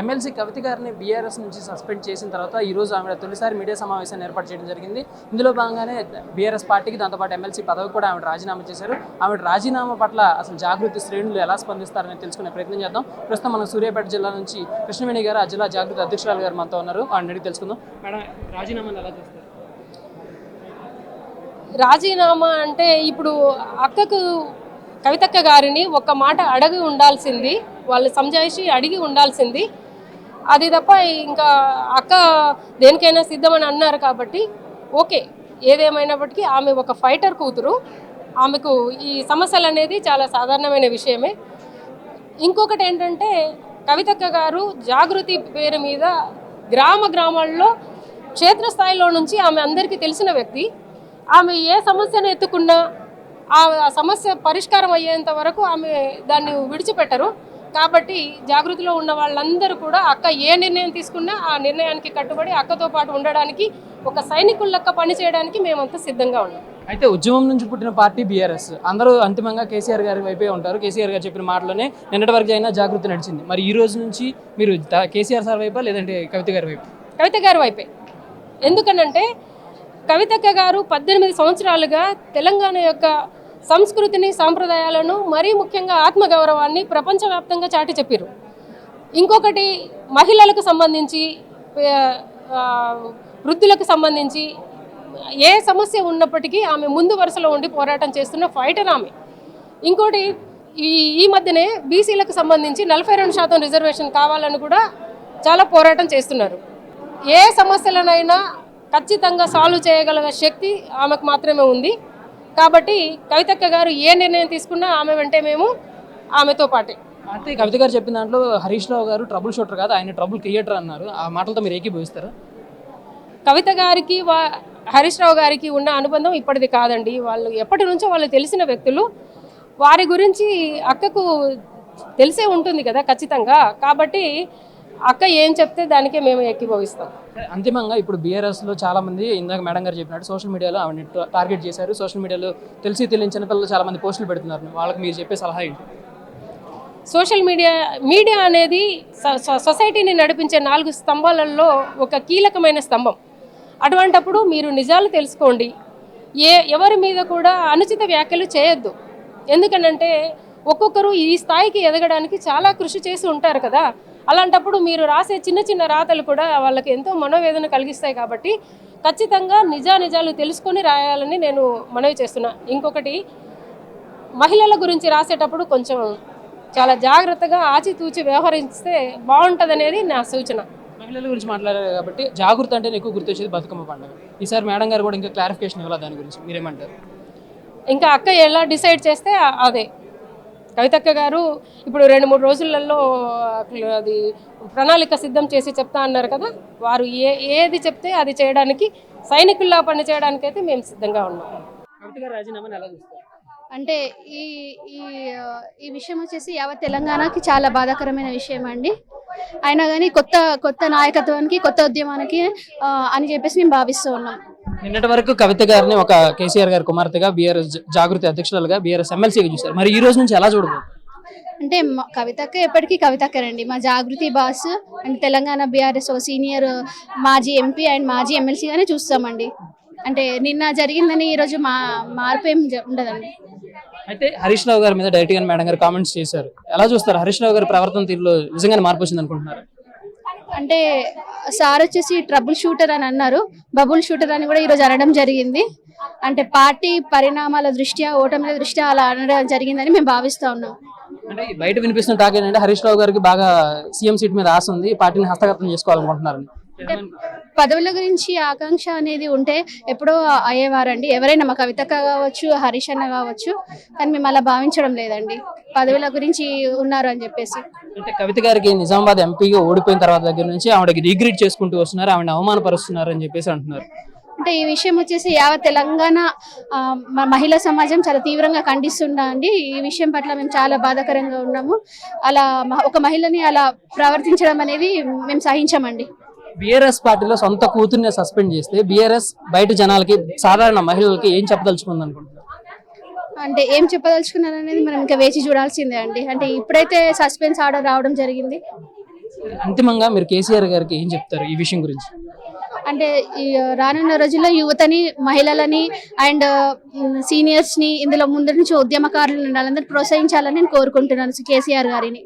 MLC కవిత గారిని BRS నుంచి suspend చేసిన తర్వాత ఈ రోజు ఆమె తొలిసారి మీడియా సమావేశాన్ని ఏర్పాటు చేయడం జరిగింది. ఇందులో భాగంగానే బీఆర్ఎస్ పార్టీకి దాంతోపాటు ఎమ్మెల్సీ పదవి కూడా ఆమె రాజీనామా చేశారు. ఆమె రాజీనామా పట్ల అసలు జాగృతి శ్రేణులు ఎలా స్పందిస్తారని తెలుసుకునే ప్రయత్నం చేద్దాం. ప్రస్తుతం మనం సూర్యాపేట జిల్లా నుంచి కృష్ణవేణి గారు ఆ జిల్లా జాగృతి అధ్యక్షురాలు గారు మనతో ఉన్నారు. వాడిని అడిగి తెలుసుకుందాం. మేడం రాజీనామాను ఎలా చేస్తారు? రాజీనామా అంటే ఇప్పుడు అక్కకు కవితక్క గారిని ఒక మాట అడగి ఉండాల్సింది వాళ్ళు సంజాయిషి అడిగి ఉండాల్సింది అది తప్ప ఇంకా అక్క దేనికైనా సిద్ధమని అన్నారు కాబట్టి ఓకే ఏదేమైనప్పటికీ ఆమె ఒక ఫైటర్ కూతురు. ఆమెకు ఈ సమస్యలు అనేది చాలా సాధారణమైన విషయమే. ఇంకొకటి ఏంటంటే కవితక్క గారు జాగృతి పేరు మీద గ్రామ గ్రామాల్లో క్షేత్రస్థాయిలో నుంచి ఆమె అందరికీ తెలిసిన వ్యక్తి. ఆమె ఏ సమస్యను ఎత్తుకున్నా ఆ సమస్య పరిష్కారం అయ్యేంత వరకు ఆమె దాన్ని విడిచిపెట్టరు. కాబట్టి జాగృతిలో ఉన్న వాళ్ళందరూ కూడా అక్క ఏ నిర్ణయం తీసుకున్నా ఆ నిర్ణయానికి కట్టుబడి అక్కతో పాటు ఉండడానికి ఒక సైనికుల లెక్క పనిచేయడానికి మేమంతా సిద్ధంగా ఉన్నాం. అయితే ఉద్యమం నుంచి పుట్టిన పార్టీ బీఆర్ఎస్. అందరూ అంతిమంగా కేసీఆర్ గారి వైపే ఉంటారు. కేసీఆర్ గారు చెప్పిన మాటలోనే నిన్నటి వరకు అయినా జాగృతి నడిచింది. మరి ఈ రోజు నుంచి మీరు కేసీఆర్ సార్ వైపా లేదంటే కవిత గారి వైపు? కవిత గారి వైపే. ఎందుకనంటే కవితక్క గారు పద్దెనిమిది సంవత్సరాలుగా తెలంగాణ యొక్క సంస్కృతిని సాంప్రదాయాలను మరీ ముఖ్యంగా ఆత్మగౌరవాన్ని ప్రపంచవ్యాప్తంగా చాటి చెప్పారు ఇంకొకటి మహిళలకు సంబంధించి వృద్ధులకు సంబంధించి ఏ సమస్య ఉన్నప్పటికీ ఆమె ముందు వరుసలో ఉండి పోరాటం చేస్తున్న ఫైటర్ ఆమె. ఇంకోటి ఈ ఈ మధ్యనే బీసీలకు సంబంధించి నలభై రెండు శాతం రిజర్వేషన్ కావాలని కూడా చాలా పోరాటం చేస్తున్నారు. ఏ సమస్యలనైనా ఖచ్చితంగా సాల్వ్ చేయగల శక్తి ఆమెకు మాత్రమే ఉంది. కాబట్టి కవితక్క గారు ఏ నిర్ణయం తీసుకున్నా ఆమె వెంటే మేము ఆమెతో పాటే. అయితే కవిత గారు చెప్పిన దాంట్లో హరీష్ రావు గారు ట్రబుల్ షూటర్ కాదు ఆయన ట్రబుల్ క్రియేటర్ అన్నారు. ఆ మాటలతో మీరు ఏకీభవిస్తారా? కవిత గారికి వా హరీష్ రావు గారికి ఉన్న అనుబంధం ఇప్పటిది కాదండి. వాళ్ళు ఎప్పటి నుంచో వాళ్ళు తెలిసిన వ్యక్తులు. వారి గురించి అక్కకు తెలిసే ఉంటుంది కదా ఖచ్చితంగా. కాబట్టి అక్క ఏం చెప్తే దానికే మేము ఎక్కిభవిస్తాం అంతిమంగా ఇప్పుడు బీఆర్ఎస్లో చాలా మంది ఇందాక మేడం గారు చెప్పినట్టు సోషల్ మీడియాలో ట- టార్గెట్ చేశారు. సోషల్ మీడియాలో తెలిసి తెలియని చిన్నపిల్లలు చాలా మంది పోస్టులు పెడుతున్నారు. వాళ్ళకి మీరు చెప్పే సలహా ఏంటి? సోషల్ మీడియా మీడియా అనేది సొసైటీని నడిపించే నాలుగు స్తంభాలలో ఒక కీలకమైన స్తంభం. అటువంటప్పుడు మీరు నిజాలు తెలుసుకోండి. ఏ ఎవరి మీద కూడా అనుచిత వ్యాఖ్యలు చేయొద్దు. ఎందుకనంటే ఒక్కొక్కరు ఈ స్థాయికి ఎదగడానికి చాలా కృషి చేసి ఉంటారు కదా. అలాంటప్పుడు మీరు రాసే చిన్న చిన్న రాతలు కూడా వాళ్ళకి ఎంతో మనోవేదన కలిగిస్తాయి కాబట్టి ఖచ్చితంగా నిజానిజాలు తెలుసుకొని రాయాలని నేను మనవి చేస్తున్నా. ఇంకొకటి మహిళల గురించి రాసేటప్పుడు కొంచెం చాలా జాగ్రత్తగా ఆచితూచి వ్యవహరిస్తే బాగుంటుంది నా సూచన. మహిళల గురించి మాట్లాడారు కాబట్టి జాగృతి అంటే ఎక్కువ గుర్తొచ్చేది బతుకమ్మ పండుగ. ఈసారి మేడం గారు కూడా ఇంకా క్లారిఫికేషన్ ఇవ్వాలి దాని గురించి? మీరేమంటారు? ఇంకా అక్క ఎలా డిసైడ్ చేస్తే అదే. కవితక్క గారు ఇప్పుడు రెండు మూడు రోజులలో అది ప్రణాళిక సిద్ధం చేసి చెప్తా అన్నారు కదా వారు ఏ ఏది చెప్తే అది చేయడానికి సైనికుల్లా పని చేయడానికి అయితే మేము సిద్ధంగా ఉన్నాం. అంటే ఈ ఈ ఈ విషయం వచ్చేసి యావత్ తెలంగాణకి చాలా బాధాకరమైన విషయం అండి. అయినా కానీ కొత్త కొత్త నాయకత్వానికి కొత్త ఉద్యమానికి అని చెప్పేసి మేము భావిస్తూ ఉన్నాం. నిన్నటి వరకు కవిత గారిని ఒక కేసీఆర్ గారి కుమార్తెగా బీఆర్ఎస్ జాగృతి అధ్యక్షురాలుగా బీఆర్ఎస్ ఎమ్మెల్సీగా చూశారు. మరి ఈ రోజు నుంచి ఎలా చూడబోతున్నారు? అంటే మా- కవితక్క ఎప్పటికీ కవితక్కరండి మా Jagruthi boss and Telangana BRS ఒక సీనియర్ మాజీ ఎంపీ అండ్ మాజీ ఎమ్మెల్సీగానే చూస్తామండి. అంటే నిన్న జరిగిందని ఈరోజు మా మార్పు ఏం ఉండదండి. అయితే హరీష్ రావు గారి మీద డైరెక్ట్గా మేడం గారు కామెంట్స్ చేశారు. ఎలా చూస్తారు? హరీష్ రావు గారి ప్రవర్తన తీరులో నిజంగానే మార్పు వచ్చింది అనుకుంటున్నారు అంటే సార్ వచ్చేసి ట్రబుల్ షూటర్ అని అన్నారు. బబుల్ షూటర్ అని కూడా ఈరోజు అనడం జరిగింది. అంటే పార్టీ పరిణామాల దృష్ట్యా ఓటమిల దృష్ట్యా అలా అనడం జరిగిందని మేము భావిస్తూ ఉన్నాం. అంటే బయట వినిపిస్తున్న టాక్ ఏంటంటే హరీష్ రావు గారికి బాగా సీఎం సీట్ మీద ఆశ ఉంది. పార్టీని హస్తగతం చేసుకోవాలనుకుంటున్నారు పదవుల గురించి ఆకాంక్ష అనేది ఉంటే ఎప్పుడో అయ్యేవారండి. ఎవరైనా మా కవితక్క కావచ్చు హరీష్ అన్న కావచ్చు. కానీ మేము అలా భావించడం లేదండి. పదవుల గురించి ఉన్నారు అని చెప్పేసి. అంటే కవిత గారికి నిజామాబాద్ ఎంపీగా ఓడిపోయిన తర్వాత దగ్గర నుంచి ఆవిడకి రీగ్రీట్ చేసుకుంటూ వస్తున్నారు ఆవిడ అవమానపరుస్తున్నారు అని చెప్పేసి అంటున్నారు. అంటే ఈ విషయం వచ్చేసి యావత్ తెలంగాణ మహిళా సమాజం చాలా తీవ్రంగా ఖండిస్తుందా అండి? ఈ విషయం పట్ల మేము చాలా బాధాకరంగా ఉన్నాము. అలా ఒక మహిళని అలా ప్రవర్తించడం అనేది మేము సహించమండి. బీఆర్ఎస్ పార్టీలో సొంత కూతుర్ని సస్పెండ్ చేస్తే బీఆర్ఎస్ బయట జనాలకి సాధారణ మహిళలకి ఏం చెప్పదలుచుకుంది అనుకుంటున్నారు అంటే ఏం చెప్పదలుచుకున్నారు అనేది మనం ఇంకా వేచి చూడాల్సిందే అండి. అంటే ఇప్పుడైతే సస్పెన్స్ ఆర్డర్ రావడం జరిగింది. అంతిమంగా మీరు కేసీఆర్ గారికి ఏం చెప్తారు ఈ విషయం గురించి? అంటే ఈ రానున్న రోజుల్లో యువతని మహిళలని అండ్ సీనియర్స్ని ఇందులో ముందు నుంచి ఉద్యమకారులను వాళ్ళందరూ ప్రోత్సహించాలని నేను కోరుకుంటున్నాను కేసీఆర్ గారిని.